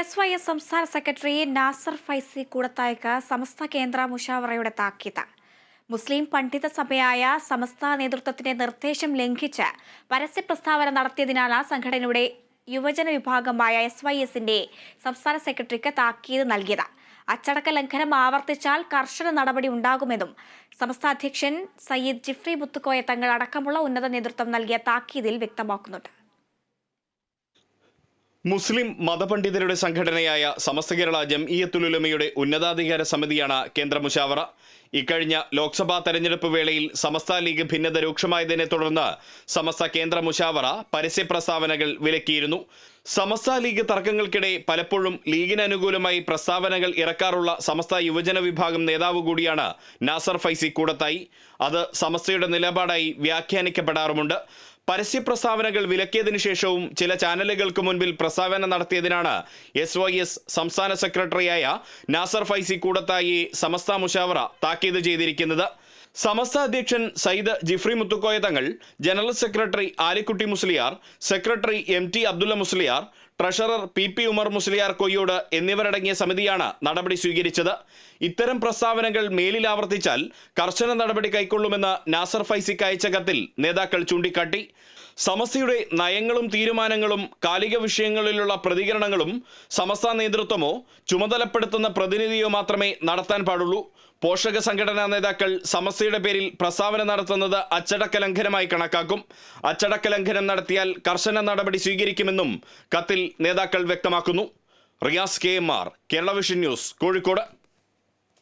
S Y S സംസ്ഥാന secretary Nasar Faizy കൂടത്തായ്ക്ക് സമസ്ത കേന്ദ്ര മുഷാവറയുടെ താക്കീത്. മുസ്ലിം പണ്ഡിത സഭയായ സമസ്ത നേതൃത്വത്തിന്റെ നിർദ്ദേശം ലംഘിച്ച് പരസ്യ പ്രസ്താവന നടത്തിയതിനാണ് സംഘടനയുടെ യുവജന വിഭാഗമായ എസ് വൈ എസിന്റെ സംസ്ഥാന സെക്രട്ടറിക്ക് താക്കീത് നൽകിയത്. അച്ചടക്ക ലംഘനം ആവർത്തിച്ചാൽ കർശന നടപടി ഉണ്ടാകുമെന്നും സമസ്ത അധ്യക്ഷൻ സയ്യിദ് ജിഫ്രി മുത്തുക്കോയ തങ്ങൾ അടക്കമുള്ള ഉന്നത നേതൃത്വം നൽകിയ താക്കീതിൽ വ്യക്തമാക്കുന്നുണ്ട്. മുസ്ലിം മതപണ്ഡിതരുടെ സംഘടനയായ സമസ്ത കേരള ജംഇയത്തുലുലമയുടെ ഉന്നതാധികാര സമിതിയാണ് കേന്ദ്ര മുഷാവറ. ഇക്കഴിഞ്ഞ ലോക്സഭാ തെരഞ്ഞെടുപ്പ് വേളയിൽ സമസ്ത ലീഗ് ഭിന്നത രൂക്ഷമായതിനെ തുടർന്ന് സമസ്ത കേന്ദ്ര മുഷാവറ പരസ്യ പ്രസ്താവനകൾ വിലക്കിയിരുന്നു. സമസ്ത ലീഗ് തർക്കങ്ങൾക്കിടെ പലപ്പോഴും ലീഗിന് അനുകൂലമായി പ്രസ്താവനകൾ ഇറക്കാറുള്ള സമസ്ത യുവജന വിഭാഗം നേതാവ് കൂടിയാണ് നാസർ ഫൈസി കൂടത്തായി. അത് സമസ്തയുടെ നിലപാടായി വ്യാഖ്യാനിക്കപ്പെടാറുമുണ്ട്. പരസ്യ പ്രസ്താവനകൾ വിലക്കിയതിനു ശേഷവും ചില ചാനലുകൾക്ക് മുൻപിൽ പ്രസ്താവന നടത്തിയതിനാണ് എസ് വൈ എസ് സംസ്ഥാന സെക്രട്ടറിയായ നാസർ ഫൈസി കൂടത്തായി സമസ്ത മുഷാവറ താക്കീത് ചെയ്തിരിക്കുന്നത്. സമസ്ത അധ്യക്ഷൻ Sayyid Jifri Muthukoya Thangal general secretary Alikutty Musliyar secretary M T Abdulla Musliyar treasurer P P Umar Musliyar Koyyod എന്നിവരടങ്ങിയ സമിതിയാണ് നടപടി സ്വീകരിച്ചത്. ഇത്തരം പ്രസ്താവനകൾ മേലിൽ ആവർത്തിച്ചാൽ കർശന നടപടി കൈക്കൊള്ളുമെന്ന് നാസർ ഫൈസിക്ക് അയച്ച കത്തിൽ നേതാക്കൾ ചൂണ്ടിക്കാട്ടി. സമസ്തയുടെ നയങ്ങളും തീരുമാനങ്ങളും കാലിക വിഷയങ്ങളിലുള്ള പ്രതികരണങ്ങളും സമസ്ത നേതൃത്വമോ ചുമതലപ്പെടുത്തുന്ന പ്രതിനിധിയോ മാത്രമേ നടത്താൻ പാടുള്ളൂ. പോഷക സംഘടനാ നേതാക്കൾ സമസ്തയുടെ പേരിൽ പ്രസ്താവന നടത്തുന്നത് അച്ചടക്ക ലംഘനമായി കണക്കാക്കും. അച്ചടക്ക ലംഘനം നടത്തിയാൽ കർശന നടപടി സ്വീകരിക്കുമെന്നും കത്തിൽ നേതാക്കൾ വ്യക്തമാക്കുന്നു. Riyas K M R Kerala vision news Kozhikode.